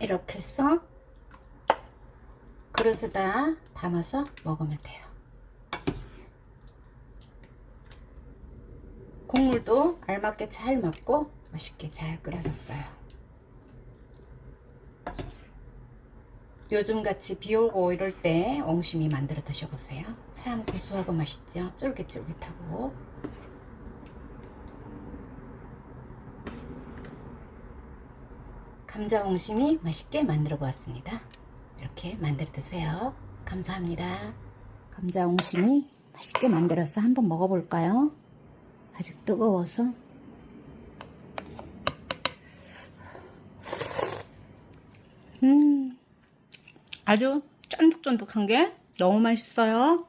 이렇게 해서 그릇에다 담아서 먹으면 돼요. 국물도 알맞게 잘 맞고 맛있게 잘 끓여졌어요. 요즘같이 비 오고 이럴 때 옹심이 만들어 드셔보세요. 참 구수하고 맛있죠? 쫄깃쫄깃하고. 감자 옹심이 맛있게 만들어 보았습니다. 이렇게 만들어 드세요. 감사합니다. 감자 옹심이 맛있게 만들어서 한번 먹어볼까요? 아직 뜨거워서. 음, 아주 쫀득쫀득한 게 너무 맛있어요.